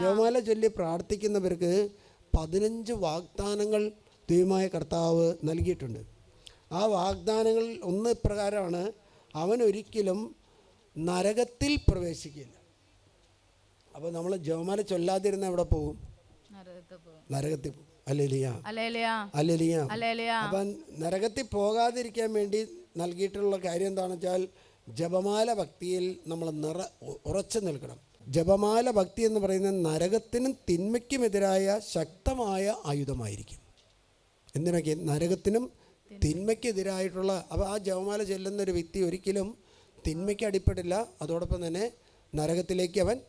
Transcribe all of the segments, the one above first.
ജപമാല ചൊല്ലി പ്രാർത്ഥിക്കുന്നവർക്ക് പതിനഞ്ച് വാഗ്ദാനങ്ങൾ ദൈവമായ കർത്താവ് നൽകിയിട്ടുണ്ട്. ആ വാഗ്ദാനങ്ങൾ ഒന്ന് പ്രകാരമാണ് അവൻ ഒരിക്കലും നരകത്തിൽ പ്രവേശിക്കില്ല. അപ്പോൾ നമ്മൾ ജവമാല ചൊല്ലാതിരുന്ന എവിടെ പോകും നരകത്തിൽ പോകും അപ്പം നരകത്തിൽ പോകാതിരിക്കാൻ വേണ്ടി നൽകിയിട്ടുള്ള കാര്യം എന്താണെന്ന് വെച്ചാൽ ജപമാല ഭക്തിയിൽ നമ്മൾ നിറ ഉറച്ചു നിൽക്കണം. ജപമാല ഭക്തി എന്ന് പറയുന്നത് നരകത്തിനും തിന്മയ്ക്കുമെതിരായ ശക്തമായ ആയുധമായിരിക്കും. എന്തിനൊക്കെ? നരകത്തിനും തിന്മയ്ക്കെതിരായിട്ടുള്ള അപ്പോൾ ആ ജപമാല ചെല്ലുന്ന ഒരു വ്യക്തി ഒരിക്കലും തിന്മയ്ക്ക് അടിപ്പെടില്ല. അതോടൊപ്പം തന്നെ നരകത്തിലേക്ക് അവൻ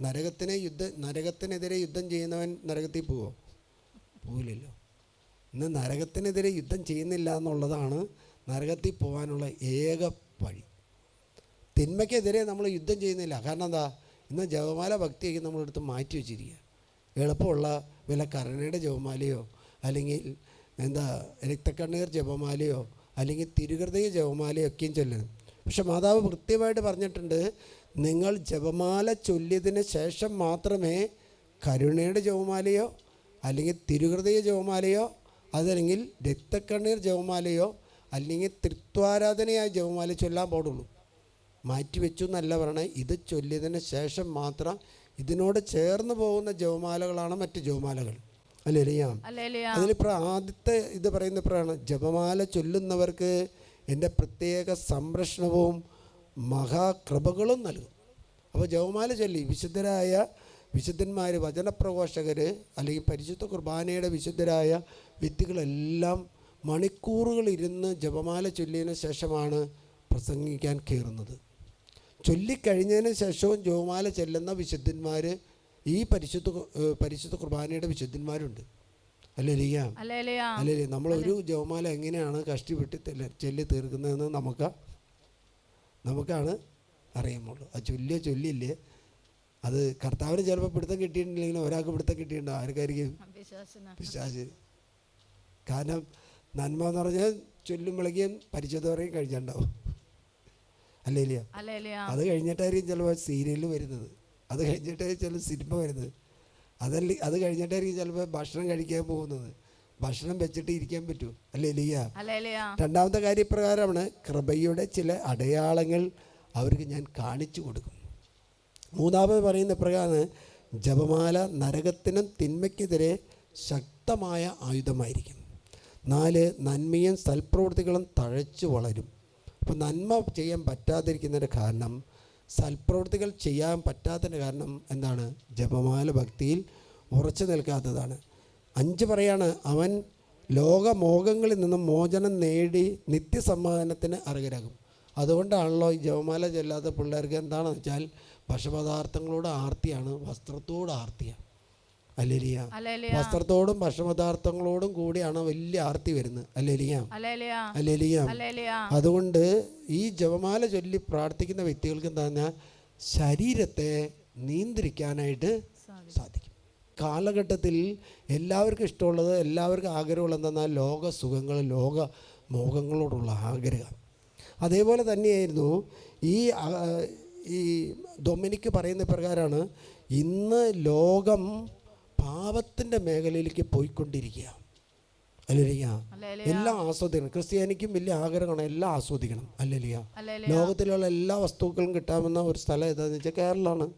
നരകത്തിനെ യുദ്ധ നരകത്തിനെതിരെ യുദ്ധം ചെയ്യുന്നവൻ നരകത്തിൽ പോവോ? പോവില്ലല്ലോ. ഇന്ന് നരകത്തിനെതിരെ യുദ്ധം ചെയ്യുന്നില്ല എന്നുള്ളതാണ് നരകത്തിൽ പോകാനുള്ള ഏക വഴി. തിന്മയ്ക്കെതിരെ നമ്മൾ യുദ്ധം ചെയ്യുന്നില്ല. കാരണം എന്താ? ഇന്ന് ജപമാല ഭക്തിയൊക്കെ നമ്മളെടുത്ത് മാറ്റി വെച്ചിരിക്കുക എളുപ്പമുള്ള വില കരുണയുടെ ജപമാലയോ അല്ലെങ്കിൽ എന്താ രക്തക്കണ്ണീർ ജപമാലയോ അല്ലെങ്കിൽ തിരുഹൃദയ ജപമാലയോ ഒക്കെയും ചൊല്ലണം. പക്ഷെ മാതാവ് കൃത്യമായിട്ട് പറഞ്ഞിട്ടുണ്ട് നിങ്ങൾ ജപമാല ചൊല്ലിയതിന് ശേഷം മാത്രമേ കരുണയുടെ ജപമാലയോ അല്ലെങ്കിൽ തിരുഹൃദയ ജപമാലയോ അതല്ലെങ്കിൽ രക്തക്കണ്ണീർ ജപമാലയോ അല്ലെങ്കിൽ തൃത്വാരാധനയായ ജപമാല ചൊല്ലാൻ പാടുള്ളൂ. മാറ്റിവെച്ചു എന്നല്ല പറയണേ. ഇത് ചൊല്ലിയതിന് ശേഷം മാത്രം ഇതിനോട് ചേർന്ന് പോകുന്ന ജപമാലകളാണ് മറ്റ് ജപമാലകൾ. അല്ലേലിയ അതിലിപ്പോൾ ആദ്യത്തെ ഇത് പറയുന്ന ഇപ്പോഴാണ് ജപമാല ചൊല്ലുന്നവർക്ക് എന്റെ പ്രത്യേക സംരക്ഷണവും മഹാകൃപകളും നൽകും. അപ്പോൾ ജപമാല ചൊല്ലി. വിശുദ്ധരായ വിശുദ്ധന്മാർ വചനപ്രഘോഷകർ അല്ലെങ്കിൽ പരിശുദ്ധ കുർബാനയുടെ വിശുദ്ധരായ വ്യക്തികളെല്ലാം മണിക്കൂറുകൾ ഇരുന്ന് ജപമാല ചൊല്ലിയതിന് ശേഷമാണ് പ്രസംഗിക്കാൻ കയറുന്നത്. ചൊല്ലിക്കഴിഞ്ഞതിന് ശേഷവും ജോമാല ചെല്ലുന്ന വിശുദ്ധന്മാർ ഈ പരിശുദ്ധ പരിശുദ്ധ കുർബാനയുടെ വിശുദ്ധന്മാരുണ്ട്. അല്ലേ അല്ലേ നമ്മൾ ഒരു ജപമാല എങ്ങനെയാണ് കഷ്ടിപ്പെട്ട് വിട്ടി ചൊല്ലി തീർക്കുന്നതെന്ന് നമുക്ക് നമുക്കാണ് അറിയുമുള്ളൂ ആ ചൊല്ലിയ ചൊല്ലില്ലേ അത് കർത്താവിന് ചിലപ്പോൾ പിടുത്തം കിട്ടിയിട്ടുണ്ടെങ്കിൽ ഒരാൾക്ക് പിടുത്തം കിട്ടിയിട്ടുണ്ടോ? ആർക്കായിരിക്കും? പിശാജ് കാരണം നന്മ എന്ന് പറഞ്ഞാൽ ചൊല്ലുമ്പോഴേക്കും പറയും കഴിച്ചിട്ടുണ്ടാവും അല്ലേ ഇല്ല അല്ലേലിയ? അത് കഴിഞ്ഞിട്ടായിരിക്കും ചിലപ്പോൾ സീരിയൽ വരുന്നത്. അത് കഴിഞ്ഞിട്ടായിരിക്കും ചില സിനിമ വരുന്നത്. അതല്ല അത് കഴിഞ്ഞിട്ടായിരിക്കും ചിലപ്പോൾ ഭക്ഷണം കഴിക്കാൻ പോകുന്നത്. ഭക്ഷണം വെച്ചിട്ട് ഇരിക്കാൻ പറ്റൂ അല്ലേ ലിയ അല്ലേലിയ. രണ്ടാമത്തെ കാര്യപ്രകാരമാണ് കൃപയുടെ ചില അടയാളങ്ങൾ അവർക്ക് ഞാൻ കാണിച്ചു കൊടുക്കും. മൂന്നാമത് പറയുന്ന പ്രകാരം ജപമാല നരകത്തിനും തിന്മയ്ക്കെതിരെ ശക്തമായ ആയുധമായിരിക്കും. നാല് നന്മയും സൽപ്രവൃത്തികളും തഴച്ചു വളരും. അപ്പോൾ നന്മ ചെയ്യാൻ പറ്റാതിരിക്കുന്നതിന്റെ കാരണം സൽപ്രവൃത്തികൾ ചെയ്യാൻ പറ്റാത്തതിന്റെ കാരണം എന്താണ്? ജപമാല ഭക്തിയിൽ ഉറച്ചു നിൽക്കാത്തതാണ്. അഞ്ച് പറയാണ് അവൻ ലോകമോഹങ്ങളിൽ നിന്നും മോചനം നേടി നിത്യസമ്മാനത്തിന് അർഹരാകും. അതുകൊണ്ടാണല്ലോ ഈ ജപമാല ചെല്ലാത്ത പിള്ളേർക്ക് എന്താണെന്ന് വെച്ചാൽ ഭക്ഷപദാർത്ഥങ്ങളോട് ആർത്തിയാണ് വസ്ത്രത്തോട് ആർത്തിയാണ്. അല്ലേലിയ. അല്ലേലിയ. വസ്ത്രത്തോടും ഭക്ഷണപദാർത്ഥങ്ങളോടും കൂടിയാണ് വലിയ ആർത്തി വരുന്നത്. അല്ലേലിയ. അല്ലേലിയ. അല്ലേലിയ. അല്ലേലിയ. അതുകൊണ്ട് ഈ ജപമാല ചൊല്ലി പ്രാർത്ഥിക്കുന്ന വ്യക്തികൾക്ക് എന്താ പറഞ്ഞാൽ ശരീരത്തെ നിയന്ത്രിക്കാനായിട്ട് സാധിക്കും. കാലഘട്ടത്തിൽ എല്ലാവർക്കും ഇഷ്ടമുള്ളത് എല്ലാവർക്കും ആഗ്രഹമുള്ളത് എന്തെന്നാൽ ലോക സുഖങ്ങൾ ലോക മോഹങ്ങളോടുള്ള ആഗ്രഹം. അതേപോലെ തന്നെയായിരുന്നു ഈ ഈ ഡൊമിനിക്ക് പറയുന്ന പ്രകാരമാണ് ഇന്ന് ലോകം പാപത്തിന്റെ മേഖലയിലേക്ക് പോയിക്കൊണ്ടിരിക്കുക. അല്ലേലിയ എല്ലാം ആസ്വദിക്കണം. ക്രിസ്ത്യാനിക്കും വലിയ ആഗ്രഹമാണ് എല്ലാം ആസ്വദിക്കണം. അല്ലേലിയ ലോകത്തിലുള്ള എല്ലാ വസ്തുക്കളും കിട്ടാമെന്ന ഒരു സ്ഥലം ഏതാണെന്ന് വെച്ചാൽ കേരളമാണ്.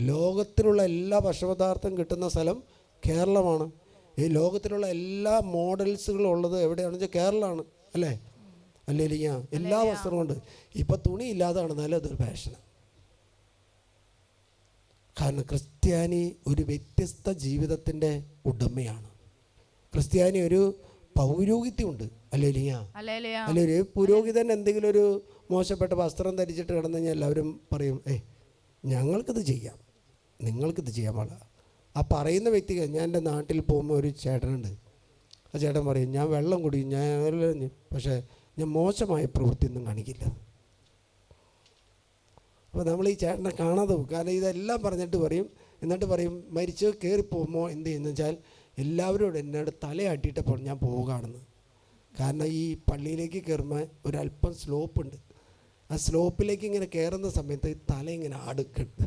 ലോകത്തിലുള്ള എല്ലാ ഭക്ഷ്യപദാർത്ഥം കിട്ടുന്ന സ്ഥലം കേരളമാണ്. ഈ ലോകത്തിലുള്ള എല്ലാ മോഡൽസുകളും ഉള്ളത് എവിടെയാണെന്ന് വെച്ചാൽ കേരളമാണ്. അല്ലേ? അല്ലേലിയ എല്ലാ വസ്ത്രവും ഉണ്ട്. ഇപ്പം തുണി ഇല്ലാതെ നടന്നാലും അതൊരു ഫാഷനാണ് കാരണം ക്രിസ്ത്യാനി ഒരു വ്യത്യസ്ത ജീവിതത്തിന്റെ ഉടമയാണ്. ക്രിസ്ത്യാനി ഒരു പൗരോഹിത്യമുണ്ട്. അല്ല ഒരു പുരോഹിതൻ എന്തെങ്കിലും ഒരു മോശപ്പെട്ട വസ്ത്രം ധരിച്ചിട്ട് കിടന്നു കഴിഞ്ഞാൽ എല്ലാവരും പറയും ഏ ഞങ്ങൾക്കിത് ചെയ്യാം. നിങ്ങൾക്കിത് ചെയ്യാൻ പാടില്ല. ആ പറയുന്ന വ്യക്തിക്ക് ഞാൻ എന്റെ നാട്ടിൽ പോകുമ്പോൾ ഒരു ചേട്ടനുണ്ട്. ആ ചേട്ടൻ പറയും ഞാൻ വെള്ളം കുടിക്കും ഞാൻ പക്ഷേ ഞാൻ മോശമായ പ്രവൃത്തിയൊന്നും കാണിക്കില്ല. അപ്പോൾ നമ്മൾ ഈ ചേട്ടനെ കാണാതെ പോകും കാരണം ഇതെല്ലാം പറഞ്ഞിട്ട് പറയും. എന്നിട്ട് പറയും മരിച്ച് കയറി പോകുമ്പോൾ എന്ത് ചെയ്യുന്നു? വെച്ചാൽ എല്ലാവരോടും എന്നോട് തലയാട്ടിയിട്ടപ്പോൾ ഞാൻ പോവുകയാണെന്ന്. കാരണം ഈ പള്ളിയിലേക്ക് കയറുമ്പോൾ ഒരല്പം സ്ലോപ്പുണ്ട്. ആ സ്ലോപ്പിലേക്ക് ഇങ്ങനെ കയറുന്ന സമയത്ത് ഈ തല ഇങ്ങനെ അടുക്കുണ്ട്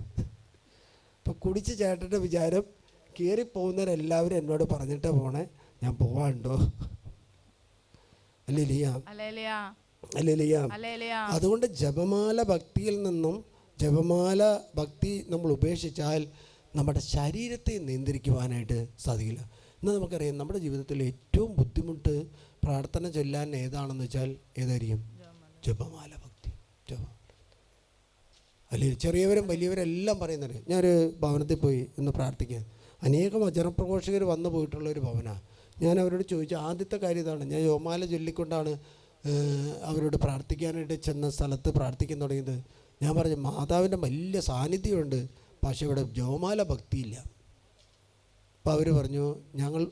അപ്പോൾ കുടിച്ച് ചേട്ടന്റെ വിചാരം കയറിപ്പോകുന്നവരെല്ലാവരും എന്നോട് പറഞ്ഞിട്ട് പോണേ. ഞാൻ പോവാണ്ടോ അല്ലേ അല്ലേ അലേലിയ അല്ലേ ലിയാം അതുകൊണ്ട് ജപമാല ഭക്തിയിൽ നിന്നും ജപമാല ഭക്തി നമ്മൾ ഉപേക്ഷിച്ചാൽ നമ്മുടെ ശരീരത്തെ നിയന്ത്രിക്കുവാനായിട്ട് സാധിക്കില്ല. എന്നാൽ നമുക്കറിയാം നമ്മുടെ ജീവിതത്തിൽ ഏറ്റവും ബുദ്ധിമുട്ട് പ്രാർത്ഥന ചൊല്ലാൻ ഏതാണെന്ന് വെച്ചാൽ ഏതായിരിക്കും? ജപമാല ഭക്തി. ജപമാല അല്ലെങ്കിൽ ചെറിയവരും വലിയവരും എല്ലാം പറയുന്നത് ഞാനൊരു ഭവനത്തിൽ പോയി ഒന്ന് പ്രാർത്ഥിക്കാൻ അനേകം വചനപ്രഘോഷകർ വന്നു പോയിട്ടുള്ള ഒരു ഭവനമാണ് ഞാൻ അവരോട് ചോദിച്ചു ആദ്യത്തെ കാര്യം ഇതാണ്. ഞാൻ യോമാല ചൊല്ലിക്കൊണ്ടാണ് അവരോട് പ്രാർത്ഥിക്കാനായിട്ട് ചെന്ന സ്ഥലത്ത് പ്രാർത്ഥിക്കാൻ തുടങ്ങിയത്. ഞാൻ പറഞ്ഞു മാതാവിന്റെ വലിയ സാന്നിധ്യമുണ്ട് പക്ഷേ ഇവിടെ ജോമാല ഭക്തിയില്ല. അപ്പോൾ അവർ പറഞ്ഞു ഞങ്ങൾ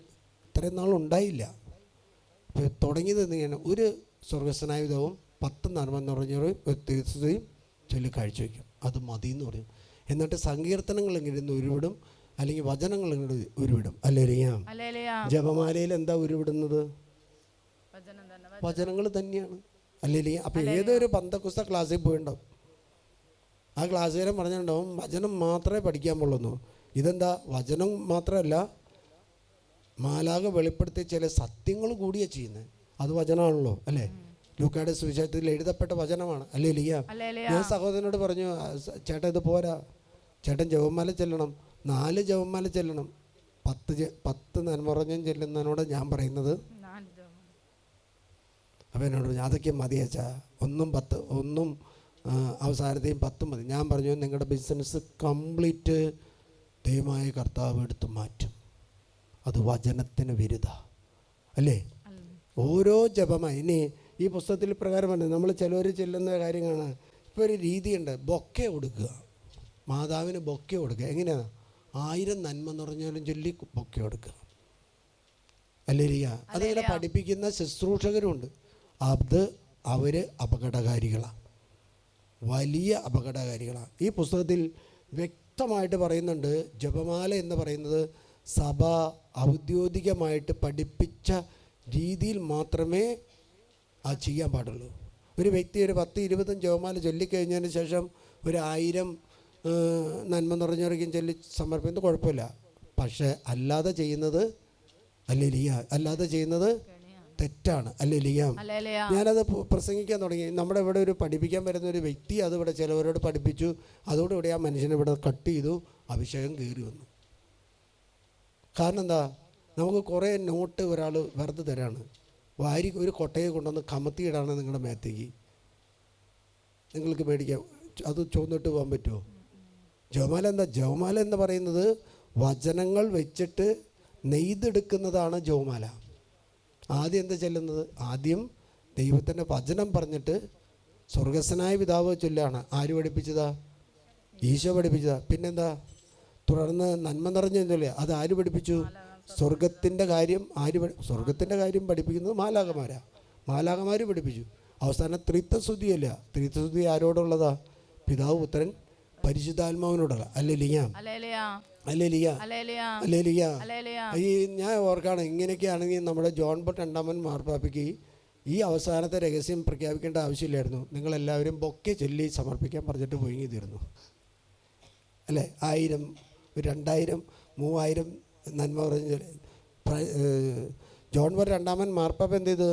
ഇത്രയും നാളുണ്ടായില്ല അപ്പോൾ തുടങ്ങിയത് ഇങ്ങനെ ഒരു സ്വർഗസ്വനായ വിധവും പത്ത് നർമ്മം നിറഞ്ഞൊരു വ്യക്തിയും ചൊല്ലി കാഴ്ച വയ്ക്കും. അത് മതി എന്ന് പറഞ്ഞു. എന്നിട്ട് സങ്കീർത്തനങ്ങൾ ഇങ്ങനെ ഉരുവിടും അല്ലെങ്കിൽ വചനങ്ങൾ ഇങ്ങനെ ഉരുവിടും. അല്ലെങ്കിൽ അലേലിയ ജപമാലയിൽ എന്താ ഉരുവിടുന്നത്? വചനങ്ങൾ തന്നെയാണ്. അല്ലെങ്കിൽ അപ്പോൾ ഏതൊരു പന്തക്കുസ്ത ക്ലാസ്സിൽ പോയിണ്ടാവും? ആ ക്ലാസ്സുകാരൻ പറഞ്ഞിട്ടുണ്ടാവും വചനം മാത്രമേ പഠിക്കാൻ പാടുള്ളൂ ഇതെന്താ? വചനം മാത്രമല്ല മാലാക വെളിപ്പെടുത്തിയ ചില സത്യങ്ങൾ കൂടിയാണ് ചെയ്യുന്നത് അത് വചനമാണല്ലോ അല്ലേ? ലൂക്കയുടെ സുവിശേഷത്തിൽ എഴുതപ്പെട്ട വചനമാണ്. അല്ലേ ലിയ? ഞാൻ സഹോദരനോട് പറഞ്ഞു ചേട്ടൻ ഇത് പോരാ. ചേട്ടൻ ജവന്മാല ചെല്ലണം. നാല് ജവന്മാല ചെല്ലണം. പത്ത് പത്ത് നന്മറഞ്ഞം ചെല്ലുന്നതിനോട് ഞാൻ പറയുന്നത് അപ്പം അപ്പോൾ എന്നോട് പറഞ്ഞു അതൊക്കെ മതിയച്ചാ. ഒന്നും പത്ത് ഒന്നും അവസാനത്തെയും പത്ത് മതി. ഞാൻ പറഞ്ഞു നിങ്ങളുടെ ബിസിനസ് കംപ്ലീറ്റ് ദൈവമായ കർത്താവ് എടുത്ത് മാറ്റും. അത് വചനത്തിന് വിരുദ്ധ. അല്ലേ? ഓരോ ജപമായി ഇനി ഈ പുസ്തകത്തിൽ പ്രകാരമുണ്ട് നമ്മൾ ചിലവർ ചെല്ലുന്ന കാര്യങ്ങളാണ്. ഇപ്പോൾ ഒരു രീതിയുണ്ട്. ബൊക്കെ കൊടുക്കുക. മാതാവിന് ബൊക്കെ കൊടുക്കുക. എങ്ങനെയാണ് ആയിരം നന്മ നിറഞ്ഞാലും ചൊല്ലി ബൊക്കെ കൊടുക്കുക. അല്ലേ ലിയ അതിങ്ങനെ പഠിപ്പിക്കുന്ന ശുശ്രൂഷകരുണ്ട്. അത് അവർ അപകടകാരികളാണ് വലിയ അപകടകാരികളാണ് ഈ പുസ്തകത്തിൽ വ്യക്തമായിട്ട് പറയുന്നുണ്ട് ജപമാല എന്ന് പറയുന്നത് സഭ ഔദ്യോഗികമായിട്ട് പഠിപ്പിച്ച രീതിയിൽ മാത്രമേ ആ ചെയ്യാൻ പാടുള്ളൂ ഒരു വ്യക്തി ഒരു പത്ത് ഇരുപതും ജപമാല ചൊല്ലിക്കഴിഞ്ഞതിന് ശേഷം ഒരു ആയിരം നന്മ നിറഞ്ഞൊരിക്കും ചൊല്ലി സമർപ്പിക്കുന്നത് കുഴപ്പമില്ല പക്ഷേ അല്ലാതെ ചെയ്യുന്നത് അല്ലെ അല്ലാതെ ചെയ്യുന്നത്. തെറ്റാണ്. അല്ലേ ലിയാം ഞാനത് പ്രസംഗിക്കാൻ തുടങ്ങി. നമ്മുടെ ഇവിടെ ഒരു പഠിപ്പിക്കാൻ വരുന്ന ഒരു വ്യക്തി അത് ഇവിടെ ചിലവരോട് പഠിപ്പിച്ചു. അതോടുകൂടി ആ മനുഷ്യനെ ഇവിടെ കട്ട് ചെയ്തു. അഭിഷേകം കയറി വന്നു. കാരണം എന്താ നമുക്ക് കുറേ നോട്ട് ഒരാൾ വെറുതെ തരാണ്. വാരി ഒരു കൊട്ടയെ കൊണ്ടുവന്ന് കമത്തിയിടാണ് നിങ്ങളുടെ മേത്തേക്ക്. നിങ്ങൾക്ക് മേടിക്കാം. അത് ചുവന്നിട്ട് പോകാൻ പറ്റുമോ? ജവമാല എന്താ? ജവമാല എന്ന് പറയുന്നത് വചനങ്ങൾ വെച്ചിട്ട് നെയ്തെടുക്കുന്നതാണ് ജവമാല. ആദ്യം എന്താ ചെല്ലുന്നത്? ആദ്യം ദൈവത്തിന്റെ വചനം പറഞ്ഞിട്ട് സ്വർഗസ്വനായ പിതാവ് ചൊല്ലാണ്. ആര് പഠിപ്പിച്ചതാ? ഈശോ പഠിപ്പിച്ചതാ. പിന്നെന്താ? തുടർന്ന് നന്മ നിറഞ്ഞ ചൊല്ലുക അത് ആര് പഠിപ്പിച്ചു? സ്വർഗത്തിന്റെ കാര്യം ആര് സ്വർഗത്തിന്റെ കാര്യം പഠിപ്പിക്കുന്നത് മാലാകമാരാ മാലാകമാർ പഠിപ്പിച്ചു. അവസാനം ത്രിത്വസ്തുതിയല്ല. ത്രിത്വസ്തുതി ആരോടുള്ളതാ? പിതാവ് പുത്രൻ പരിശുദ്ധാത്മാവിനോടുള്ള അല്ലേ ലിയാം അലേലിയ അല്ലേ ലിയ അലേലിയ അല്ലേ ലിയ അലേലിയ ഈ ഞാൻ ഓർക്കാണ് ഇങ്ങനെയൊക്കെയാണെങ്കിൽ നമ്മുടെ ജോൺ ബോട്ട് രണ്ടാമൻ മാർപ്പാപ്പയ്ക്ക് ഈ അവസാനത്തെ രഹസ്യം പ്രഖ്യാപിക്കേണ്ട ആവശ്യമില്ലായിരുന്നു. നിങ്ങളെല്ലാവരും ബൊക്കെ ചൊല്ലി സമർപ്പിക്കാൻ പറഞ്ഞിട്ട് പോയി തീർന്നു അല്ലേ? ആയിരം രണ്ടായിരം മൂവായിരം നന്മ പറഞ്ഞ ജോൺ ബോട്ട് രണ്ടാമൻ മാർപ്പാപ്പ എന്ത് ചെയ്ത്?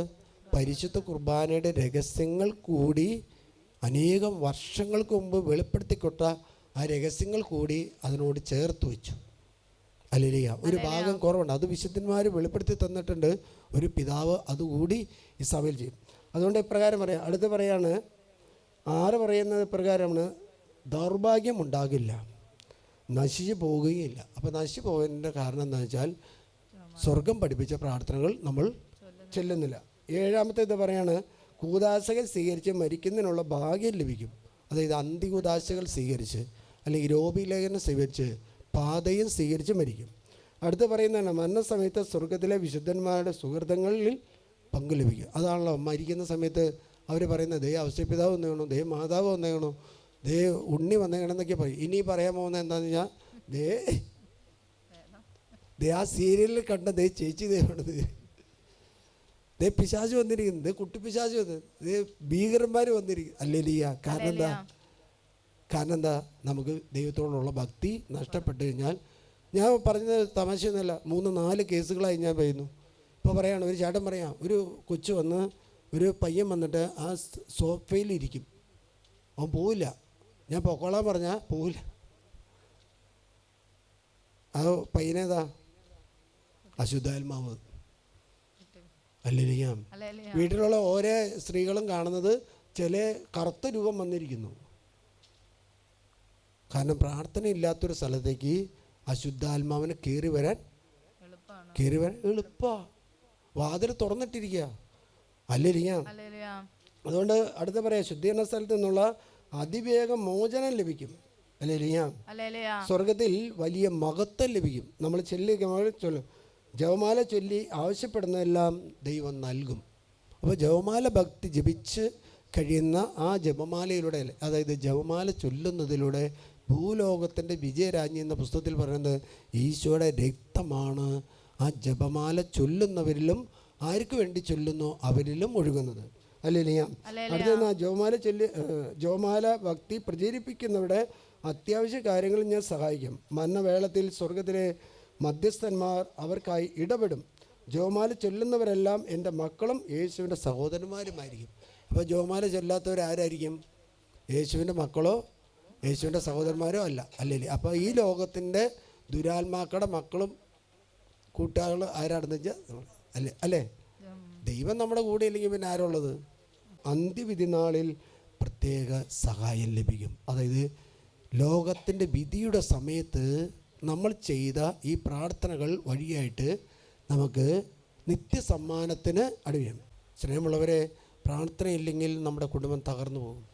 പരിശുദ്ധ കുർബാനയുടെ രഹസ്യങ്ങൾ കൂടി അനേകം വർഷങ്ങൾക്ക് മുമ്പ് വെളിപ്പെടുത്തിക്കൊട്ട ആ രഹസ്യങ്ങൾ കൂടി അതിനോട് ചേർത്ത് വെച്ചു. അല്ലേലിയ. ഒരു ഭാഗം കുറവുണ്ട്. അത് വിശുദ്ധന്മാർ വെളിപ്പെടുത്തി തന്നിട്ടുണ്ട്. ഒരു പിതാവ് അതുകൂടി ഈ സഭയിൽ ചെയ്യും. അതുകൊണ്ട് ഇപ്രകാരം പറയാം. അടുത്ത് പറയാണ് ആറ് പറയുന്നത് ഇപ്രകാരമാണ് ദൗർഭാഗ്യം ഉണ്ടാകില്ല. നശിച്ചു പോവുകയില്ല. അപ്പോൾ നശിച്ചു പോകുന്നതിന്റെ കാരണം എന്താണെന്ന് വെച്ചാൽ സ്വർഗം പഠിപ്പിച്ച പ്രാർത്ഥനകൾ നമ്മൾ ചെല്ലുന്നില്ല. ഏഴാമത്തെ ഇത് പറയാണ് കൂതാശകൾ സ്വീകരിച്ച് മരിക്കുന്നതിനുള്ള ഭാഗ്യം ലഭിക്കും. അതായത് അന്തികൂതാശകൾ സ്വീകരിച്ച് അല്ലെങ്കിൽ രോഗിലേഖനം സ്വീകരിച്ച് പാതയും സ്വീകരിച്ച് മരിക്കും. അടുത്ത് പറയുന്നതാണ് മരണസമയത്ത് സ്വർഗത്തിലെ വിശുദ്ധന്മാരുടെ സുഹൃത്തങ്ങളിൽ പങ്കു ലഭിക്കും. അതാണല്ലോ മരിക്കുന്ന സമയത്ത് അവർ പറയുന്നത് ദേ അവസ്ഥപിതാവ് വന്നേക്കണോ ദേ മാതാവ് വന്നേക്കണോ ദേ ഉണ്ണി വന്നേക്കണമെന്നൊക്കെ പറയും. ഇനി പറയാൻ പോകുന്നത് എന്താണെന്ന് വെച്ചാൽ ദേ ദേ ആ സീരിയലിൽ കണ്ട ദേ ചേച്ചി ദേ വേണത് ദേ പിശാച് വന്നിരിക്കുന്നു. ദേ കുട്ടി പിശാച് വന്ന്. ദേ ഭീകരന്മാർ വന്നിരിക്കുന്നു. അല്ലേ ലിയ കാരണം എന്താ? കാരണം എന്താ? നമുക്ക് ദൈവത്തോടുള്ള ഭക്തി നഷ്ടപ്പെട്ടു കഴിഞ്ഞാൽ ഞാൻ പറഞ്ഞത് തമാശയൊന്നുമല്ല. മൂന്ന് നാല് കേസുകളായി ഞാൻ പറയുന്നു. ഇപ്പോൾ പറയാണ് ഒരു ചേട്ടൻ പറയാം ഒരു കൊച്ചു വന്ന് ഒരു പയ്യൻ വന്നിട്ട് ആ സോഫയിൽ ഇരിക്കും. അവൻ പോവില്ല. ഞാൻ പൊക്കോളാൻ പറഞ്ഞാൽ പോവില്ല. ആ പയ്യനേതാ? അശുദ്ധാത്മാവ് ഹല്ലേലൂയ വീട്ടിലുള്ള ഓരോ സ്ത്രീകളും കാണുന്നത് ചില കറുത്ത രൂപം വന്നിരിക്കുന്നു. കാരണം പ്രാർത്ഥന ഇല്ലാത്തൊരു സ്ഥലത്തേക്ക് അശുദ്ധാത്മാവിന് കയറി വരാൻ കയറി വരാൻ എളുപ്പ. വാതിൽ തുറന്നിട്ടിരിക്കുക ഹല്ലേലൂയ അതുകൊണ്ട് അടുത്ത പറയാം ശുദ്ധീകരണ സ്ഥലത്ത് നിന്നുള്ള അതിവേഗം മോചനം ലഭിക്കും. അല്ലേ സ്വർഗത്തിൽ വലിയ മഹത്വം ലഭിക്കും. നമ്മൾ ചെല്ലിക്കുമ്പോൾ ചൊല്ലും. ജവമാല ചൊല്ലി ആവശ്യപ്പെടുന്നതെല്ലാം ദൈവം നൽകും. അപ്പോൾ ജവമാല ഭക്തി ജപിച്ച് കഴിയുന്ന ആ ജപമാലയിലൂടെ അതായത് ജപമാല ചൊല്ലുന്നതിലൂടെ ഭൂലോകത്തിന്റെ വിജയരാജ്ഞി എന്ന പുസ്തകത്തിൽ പറയുന്നത് ഈശോയുടെ രക്തമാണ് ആ ജപമാല ചൊല്ലുന്നവരിലും ആർക്ക് വേണ്ടി ചൊല്ലുന്നു അവരിലും ഒഴുകുന്നത്. അല്ലേ ലിയ അടുത്ത ജോമാല ചൊല്ലി ജോമാല ഭക്തി പ്രചരിപ്പിക്കുന്നവരുടെ അത്യാവശ്യ കാര്യങ്ങളിൽ ഞാൻ സഹായിക്കും. മരണവേളത്തിൽ സ്വർഗത്തിലെ മധ്യസ്ഥന്മാർ അവർക്കായി ഇടപെടും. ജോമാല ചൊല്ലുന്നവരെല്ലാം എന്റെ മക്കളും യേശുവിന്റെ സഹോദരന്മാരുമായിരിക്കും. അപ്പോൾ ജോമാല ചൊല്ലാത്തവരാരായിരിക്കും യേശുവിന്റെ മക്കളോ? യേശുവിന്റെ സഹോദരന്മാരോ അല്ല. അല്ലേ അപ്പോൾ ഈ ലോകത്തിന്റെ ദുരാത്മാക്കളുടെ മക്കളും കൂട്ടുകാരും ആരാണെന്ന് വെച്ചാൽ. അല്ലേ? അല്ലേ? ദൈവം നമ്മുടെ കൂടെ ഇല്ലെങ്കിൽ പിന്നെ ആരുള്ളത്? അന്ത്യവിധി നാളിൽ പ്രത്യേക സഹായം ലഭിക്കും. അതായത് ലോകത്തിന്റെ വിധിയുടെ സമയത്ത് നമ്മൾ ചെയ്ത ഈ പ്രാർത്ഥനകൾ വഴിയായിട്ട് നമുക്ക് നിത്യസമ്മാനത്തിന് അടിവയാണ് സ്നേഹമുള്ളവരെ പ്രാർത്ഥനയില്ലെങ്കിൽ നമ്മുടെ കുടുംബം തകർന്നു പോകും.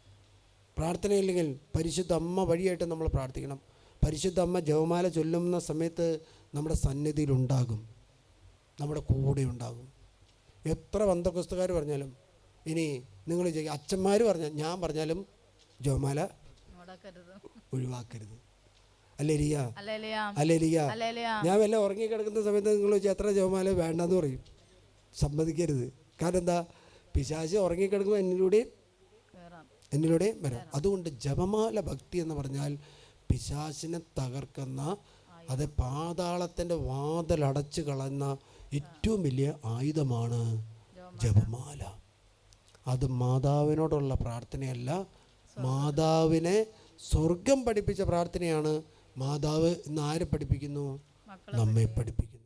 പ്രാർത്ഥനയില്ലെങ്കിൽ പരിശുദ്ധ അമ്മ വഴിയായിട്ട് നമ്മൾ പ്രാർത്ഥിക്കണം. പരിശുദ്ധ അമ്മ ജവമാല ചൊല്ലുന്ന സമയത്ത് നമ്മുടെ സന്നിധിയിലുണ്ടാകും നമ്മുടെ കൂടെ ഉണ്ടാകും. എത്ര ബന്ധക്കുസ്തുകാർ പറഞ്ഞാലും ഇനി നിങ്ങൾ അച്ഛന്മാർ പറഞ്ഞാൽ ഞാൻ പറഞ്ഞാലും ജവമാല ഒഴിവാക്കരുത്. അല്ലേ രിയ ഹല്ലേലൂയ അല്ലേ രിയ ഞാൻ വല്ല ഉറങ്ങിക്കിടക്കുന്ന സമയത്ത് നിങ്ങൾ ചോദിച്ചാൽ എത്ര ജപമാല വേണ്ടെന്ന് പറയും. സമ്മതിക്കരുത്. കാരണം എന്താ? പിശാച് ഉറങ്ങിക്കിടക്കുമ്പോൾ എന്നിലൂടെയും എന്നിലൂടെയും എന്നിലൂടെ വരാം അതുകൊണ്ട് ജപമാല ഭക്തി എന്ന് പറഞ്ഞാൽ പിശാചിനെ തകർക്കുന്ന അത് പാതാളത്തിന്റെ വാതിലടച്ച് കളഞ്ഞ ഏറ്റവും വലിയ ആയുധമാണ് ജപമാല. അത് മാതാവിനോടുള്ള പ്രാർത്ഥനയല്ല മാതാവിനെ സ്വർഗം പഠിപ്പിച്ച പ്രാർത്ഥനയാണ് മാതാവ് ഇന്ന് ആരെ പഠിപ്പിക്കുന്നു? നമ്മെ പഠിപ്പിക്കുന്നു.